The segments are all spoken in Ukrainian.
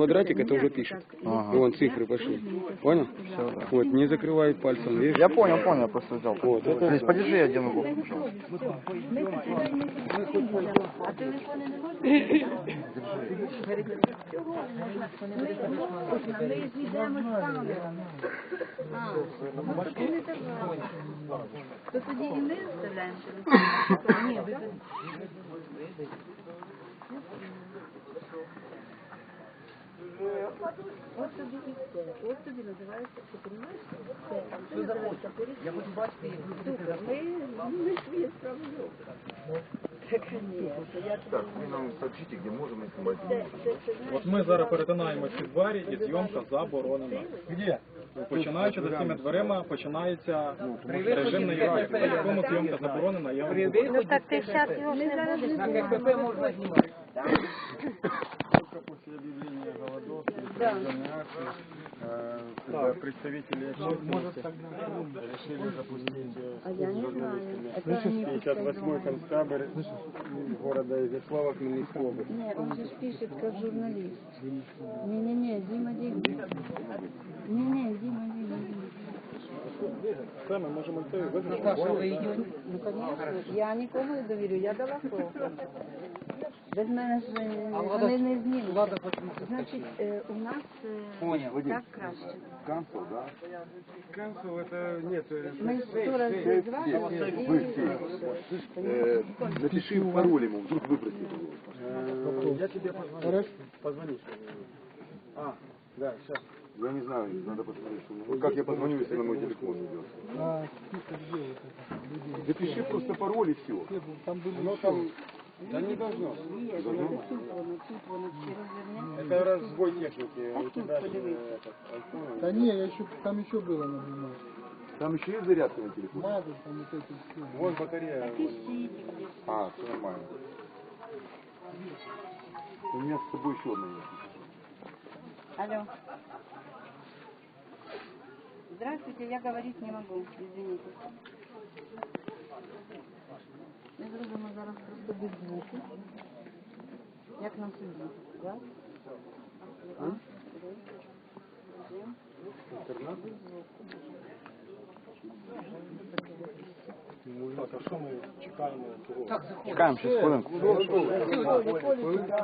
Квадратик это уже пишет. Ага. И вон цифры пошли. Понял? Всё, да. Вот, не закрывай пальцем, видишь? Я понял, понял, я просто взял. Вот, это- Здесь подержи, я одену голову, пожалуйста. А телефони не можна? Можна, ми ж йдемо з камерами. А, ну тоді не давай. То тоді і ми вставляємо телефон. Ні, ви От тобі і все. От тобі називається, ти розумієш? Це, це називається Я хочу бачити їх. Слухай, ми, ми свої справи. Так, Так, ви нам сообщите, где можем и снимать. це, це, це, знаєш, От ми зараз перетинаємо ці двері і зйомка заборонена. Где? Починаючи за цими дверима, починається режимний рай, по якому зйомка заборонена. Я вам. Ну так ти зараз його ж не будеш На КПП можна знімати. Только после объявления голодовки, Да. акции, э, когда представители общественности решили запустить э, А я не знаю. Это они 58-й концтабор города Изяслава Хмельницкой области. Не, он же пишет как журналист. Не-не-не, Дима, Дима. Не-не, Дима, Дима, Дима. Все, Наташа, ви йдете? Ну, конечно. Я нікому не довірю, я дала слово. Без мене ж вони не знімуть. Влада Значить, е, у нас е, Понял. так краще. Канцел, да? Канцел это нет, э, Ми сто разів звали Вы все. Э, напиши пароль ему, вдруг выбросит его. э, я тебе позвоню. Позвони. А, да, сейчас. Я не знаю, надо посмотреть, что у него- как я позвоню, если на мой телефон идет. Запиши просто пароль и все. Ну там, да не должно. Є, тут воно, тут воно всі розверне. Это разбой техники. А У тут тебя же, подивись. э, этот, iPhone. Да не, я еще, там еще было на бумаге. Там еще есть зарядка на телефоне? Надо там вот эти все. Вон батарея. Пишіть. А, все нормально. У меня с собой еще одна есть. Алло. Здравствуйте, я говорить не могу, извините. Ми зробимо зараз просто без звуку. Як на суді. Раз. Два. Три. Чотири. Без звуку. Так, а що ми чекаємо того? Чекаємо 6 хвилинку.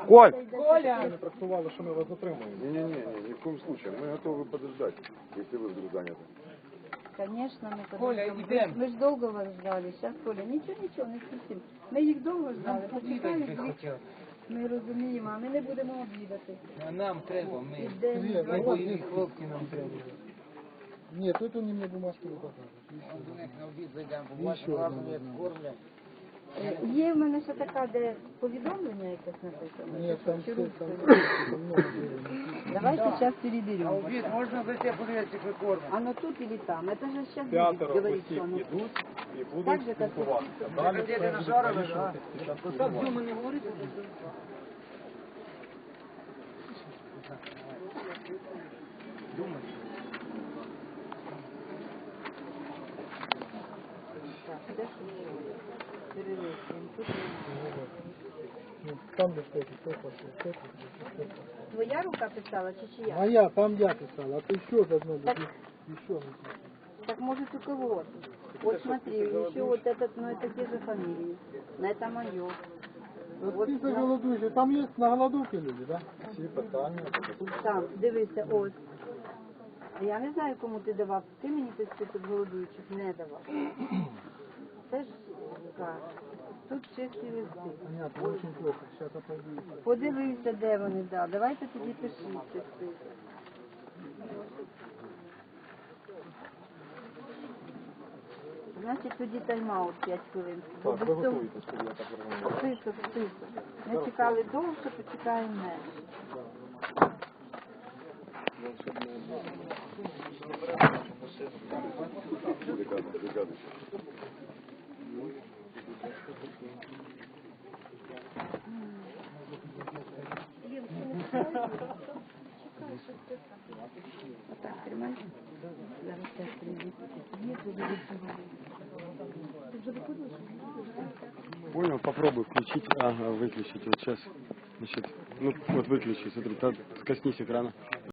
Коль! Ви не працювали, що ми вас затримуємо. Не-не-не, ни в коем случае. Мы готовы подождать, если вы вдруг заняты. Конечно, мы Коля, идем. Мы ж долго вас ждали. Сейчас, Коля, нічого, нічого, не спустим. Ми їх довго ждали. Почекають, їх. хотів. ми розуміємо, а ми не будемо обідати. А Нам треба, ми. Ідемо. Ми бойові хлопці нам треба. Нет, тут он мне бумажки не. До них на обід зайдемо, побачимо, разом як кормлять. Є в мене ще така, де повідомлення якесь написано. Нет, там все, там много. Давайте зараз А переберемо. обід можна зайти, подивитися, як ви кормите? Оно тут или там? Это же сейчас П'ятеро говорить, осіб что оно тут. ідуть і Так будуть же, як спілкуватися. Далі це вирішуватись Так спілкування. Дюма не говорить? Думай. Так, де ж воно? Перелистуємо. Тут немає. Ну, Там же что-то, что пошло, что пошло. Твоя рука писала чи чия? Моя, там я писал, а то еще должно быть. Так. Еще. Так может у кого-то. Вот смотри, еще вот этот, ну это те же фамилии. На это мое. Вот Вот, список ну, голодующих, там есть на голодовке люди, да? Всі питання. Там, дивися, ось. А Я не знаю, кому ти давав. Ти мені той список голодуючих не давав. Це ж так. Тут чисті листи. Понятно, очень плохо. Сейчас отойду. Подивися, де вони, да. Давайте тоді пишіть цей список. Значить, тоді тайм-аут 5 хвилин. Бо Так, без ви цього- готуєтесь, коли я так розумію. Список, список. Ми чекали довше, почекаємо менше. Бригада, Отак, тримай. Зараз теж прийду. Є туди Понял, попробуй включить, ага, выключить. Вот сейчас Значит, ну вот выключи, смотри, та- коснись экрана.